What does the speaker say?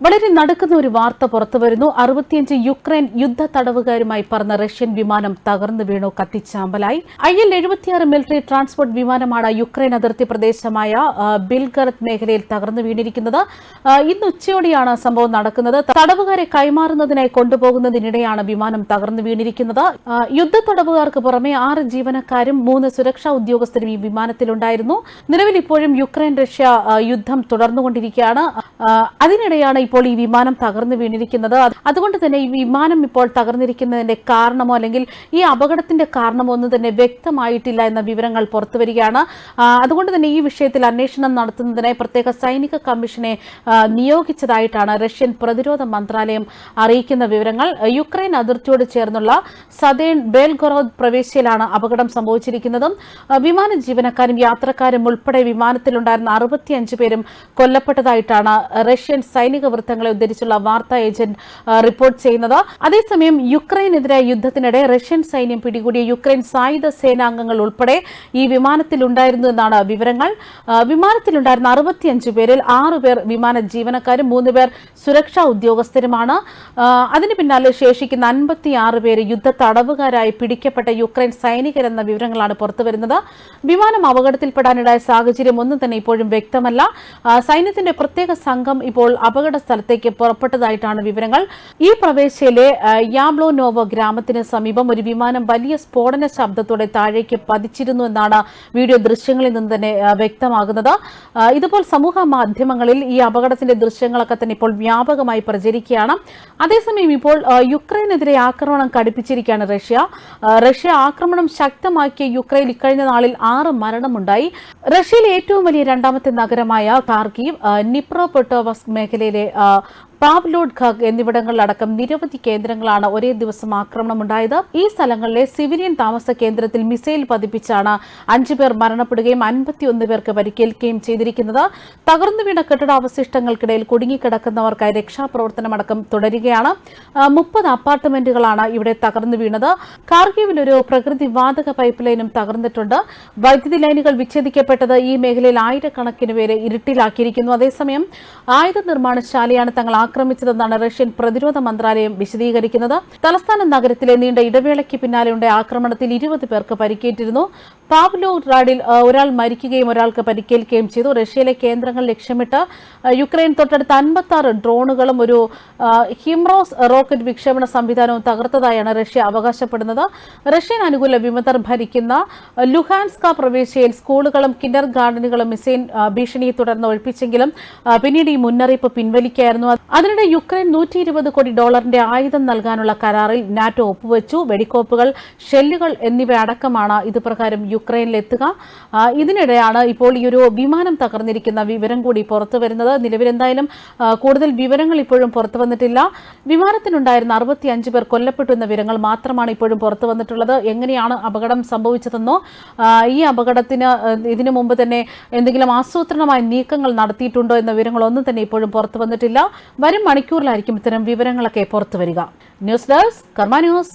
വളരെ നടക്കുന്ന ഒരു വാർത്ത പുറത്തുവരുന്നു അറുപത്തിയഞ്ച് യുക്രൈൻ യുദ്ധ തടവുകാരുമായി പറന്ന റഷ്യൻ വിമാനം തകർന്നു വീണു കത്തിച്ചാമ്പലായി. ഐ എൽ എഴുപത്തിയാറ് മിലിറ്ററി ട്രാൻസ്പോർട്ട് വിമാനമാണ് യുക്രൈൻ അതിർത്തി പ്രദേശമായ ബിൽഗറത്ത് മേഖലയിൽ തകർന്നു വീണിരിക്കുന്നത്. ഇന്ന് ഉച്ചയോടെയാണ് സംഭവം നടക്കുന്നത്. തടവുകാരെ കൈമാറുന്നതിനായി കൊണ്ടുപോകുന്നതിനിടെയാണ് വിമാനം തകർന്നു വീണിരിക്കുന്നത്. യുദ്ധ തടവുകാർക്ക് പുറമെ ആറ് ജീവനക്കാരും മൂന്ന് സുരക്ഷാ ഉദ്യോഗസ്ഥരും ഈ വിമാനത്തിലുണ്ടായിരുന്നു. നിലവിൽ ഇപ്പോഴും യുക്രൈൻ റഷ്യ യുദ്ധം തുടർന്നുകൊണ്ടിരിക്കുകയാണ്. അതിനിടെയാണ് ഇപ്പോൾ ഈ വിമാനം തകർന്നു വീണിരിക്കുന്നത്. അതുകൊണ്ട് തന്നെ ഈ വിമാനം ഇപ്പോൾ തകർന്നിരിക്കുന്നതിന്റെ കാരണമോ അല്ലെങ്കിൽ ഈ അപകടത്തിന്റെ കാരണമോ ഒന്നും തന്നെ വ്യക്തമായിട്ടില്ല എന്ന വിവരങ്ങൾ പുറത്തുവരികയാണ് വരികയാണ്. അതുകൊണ്ട് തന്നെ ഈ വിഷയത്തിൽ അന്വേഷണം നടത്തുന്നതിനായി പ്രത്യേക സൈനിക കമ്മീഷനെ നിയോഗിച്ചതായിട്ടാണ് റഷ്യൻ പ്രതിരോധ മന്ത്രാലയം അറിയിക്കുന്ന വിവരങ്ങൾ. യുക്രൈൻ അതിർത്തിയോട് ചേർന്നുള്ള സദേൺ ബേൽഗൊറോദ് പ്രവേശിയിലാണ് അപകടം സംഭവിച്ചിരിക്കുന്നതും. വിമാന ജീവനക്കാരും യാത്രക്കാരും ഉൾപ്പെടെ വിമാനത്തിലുണ്ടായിരുന്ന അറുപത്തിയഞ്ച് പേരും കൊല്ലപ്പെട്ടതായിട്ടാണ് റഷ്യൻ സൈനിക വൃത്തങ്ങളെ ഉദ്ധരിച്ചുള്ള വാർത്താ ഏജന്റ് റിപ്പോർട്ട് ചെയ്യുന്നത്. അതേസമയം യുക്രൈനെതിരായ യുദ്ധത്തിനിടെ റഷ്യൻ സൈന്യം പിടികൂടിയ യുക്രൈൻ സായുധ സേനാംഗങ്ങൾ ഉൾപ്പെടെ ഈ വിമാനത്തിലുണ്ടായിരുന്നു എന്നാണ് വിവരങ്ങൾ. വിമാനത്തിലുണ്ടായിരുന്ന അറുപത്തിയഞ്ച് പേരിൽ ആറുപേർ വിമാന ജീവനക്കാരും മൂന്ന് പേർ സുരക്ഷാ ഉദ്യോഗസ്ഥരുമാണ്. അതിന് പിന്നാലെ ശേഷിക്കുന്ന അൻപത്തിയാറ് പേര് യുദ്ധ തടവുകാരായി പിടിക്കപ്പെട്ട യുക്രൈൻ സൈനികരെന്ന വിവരങ്ങളാണ് പുറത്തുവരുന്നത്. വിമാനം അപകടത്തിൽപ്പെടാനിടായ സാഹചര്യം ഒന്നും തന്നെ ഇപ്പോഴും വ്യക്തമല്ല. സൈന്യത്തിന്റെ പ്രത്യേക സംഘം ഇപ്പോൾ അപകട സ്ഥലത്തേക്ക് പുറപ്പെട്ടതായിട്ടാണ് വിവരങ്ങൾ. ഈ പ്രവേശയിലെ ആ, യാബ്ലോനോവോ ഗ്രാമത്തിന് സമീപം ഒരു വിമാനം വലിയ സ്ഫോടന ശബ്ദത്തോടെ താഴേക്ക് പതിച്ചിരുന്നു എന്നാണ് വീഡിയോ ദൃശ്യങ്ങളിൽ നിന്ന് തന്നെ വ്യക്തമാകുന്നത്. ഇതുപോൽ സമൂഹ മാധ്യമങ്ങളിൽ ഈ അപകടത്തിന്റെ ദൃശ്യങ്ങളൊക്കെ തന്നെ ഇപ്പോൾ വ്യാപകമായി പ്രചരിക്കുകയാണ്. അതേസമയം ഇപ്പോൾ യുക്രൈനെതിരെ ആക്രമണം കടുപ്പിച്ചിരിക്കുകയാണ് റഷ്യ. റഷ്യ ആക്രമണം ശക്തമാക്കിയ യുക്രൈൻ ഇക്കഴിഞ്ഞ നാളിൽ ആറ് മരണമുണ്ടായി. റഷ്യയിലെ ഏറ്റവും വലിയ രണ്ടാമത്തെ നഗരമായ കാർഗീവ് നിപ്രോ പെട്ടോവസ് മേഖലയിലെ uh, പാവ്ലോഡ് ഖഗ് എന്നിവിടങ്ങളിലടക്കം നിരവധി കേന്ദ്രങ്ങളാണ് ഒരേ ദിവസം ആക്രമണമുണ്ടായത്. ഈ സ്ഥലങ്ങളിലെ സിവിലിയൻ താമസ കേന്ദ്രത്തിൽ മിസൈൽ പതിപ്പിച്ചാണ് അഞ്ചു പേർ മരണപ്പെടുകയും അൻപത്തിയൊന്ന് പേർക്ക് പരിക്കേൽക്കുകയും ചെയ്തിരിക്കുന്നത്. തകർന്നു വീണ കെട്ടിടാവശിഷ്ടങ്ങൾക്കിടയിൽ കുടുങ്ങിക്കിടക്കുന്നവർക്കായി രക്ഷാപ്രവർത്തനമടക്കം തുടരുകയാണ്. മുപ്പത് അപ്പാർട്ട്മെന്റുകളാണ് ഇവിടെ തകർന്നു വീണത്. കാർഗീവിൽ ഒരു പ്രകൃതി വാതക പൈപ്പ് ലൈനും തകർന്നിട്ടുണ്ട്. വൈദ്യുതി ലൈനുകൾ വിച്ഛേദിക്കപ്പെട്ടത് ഈ മേഖലയിൽ ആയിരക്കണക്കിന് പേരെ ഇരുട്ടിലാക്കിയിരിക്കുന്നു. അതേസമയം ആയുധ നിർമ്മാണശാലയാണ് തങ്ങൾ ആക്രമിച്ചതെന്നാണ് റഷ്യൻ പ്രതിരോധ മന്ത്രാലയം വിശദീകരിക്കുന്നത്. തലസ്ഥാന നഗരത്തിലെ നീണ്ട ഇടവേളയ്ക്ക് പിന്നാലെയുണ്ടായ ആക്രമണത്തിൽ ഇരുപത് പേർക്ക് പരിക്കേറ്റിരുന്നു. പാവ്ലോ റാഡിൽ ഒരാൾ മരിക്കുകയും ഒരാൾക്ക് പരിക്കേൽക്കുകയും ചെയ്തു. റഷ്യയിലെ കേന്ദ്രങ്ങൾ ലക്ഷ്യമിട്ട് യുക്രൈൻ തൊട്ടടുത്ത് അൻപത്തി ആറ് ഡ്രോണുകളും ഒരു ഹിംറോസ് റോക്കറ്റ് വിക്ഷേപണ സംവിധാനവും തകർത്തതായാണ് റഷ്യ അവകാശപ്പെടുന്നത്. റഷ്യൻ അനുകൂല വിമതർ ഭരിക്കുന്ന ലുഹാൻസ്ക പ്രവിശ്യയിൽ സ്കൂളുകളും കിൻഡർ ഗാർഡനുകളും മിസൈൽ ഭീഷണിയെ തുടർന്ന് ഒഴിപ്പിച്ചെങ്കിലും പിന്നീട് ഈ മുന്നറിയിപ്പ് പിൻവലിക്കായിരുന്നു അതിനിടെ യുക്രൈൻ നൂറ്റി ഇരുപത് കോടി ഡോളറിന്റെ ആയുധം നൽകാനുള്ള കരാറിൽ നാറ്റോ ഒപ്പുവെച്ചു. വെടിക്കോപ്പുകൾ ഷെല്ലുകൾ എന്നിവ അടക്കമാണ് ഇത് പ്രകാരം യുക്രൈനിലെത്തുക. ഇതിനിടെയാണ് ഇപ്പോൾ ഈ ഒരു വിമാനം തകർന്നിരിക്കുന്ന വിവരം കൂടി പുറത്തു വരുന്നത്. നിലവിലെന്തായാലും കൂടുതൽ വിവരങ്ങൾ ഇപ്പോഴും പുറത്തു വന്നിട്ടില്ല. വിമാനത്തിലുണ്ടായിരുന്ന അറുപത്തിയഞ്ച് പേർ കൊല്ലപ്പെട്ടു എന്ന വിവരങ്ങൾ മാത്രമാണ് ഇപ്പോഴും പുറത്തു വന്നിട്ടുള്ളത്. എങ്ങനെയാണ് അപകടം സംഭവിച്ചതെന്നോ ഈ അപകടത്തിന് ഇതിനു മുമ്പ് തന്നെ എന്തെങ്കിലും ആസൂത്രണമായ നീക്കങ്ങൾ നടത്തിയിട്ടുണ്ടോ എന്ന വിവരങ്ങളൊന്നും തന്നെ ഇപ്പോഴും പുറത്തു വന്നിട്ടില്ല. വരും മണിക്കൂറിലായിരിക്കും ഇത്തരം വിവരങ്ങളൊക്കെ പുറത്തു വരിക. News desk Karma news.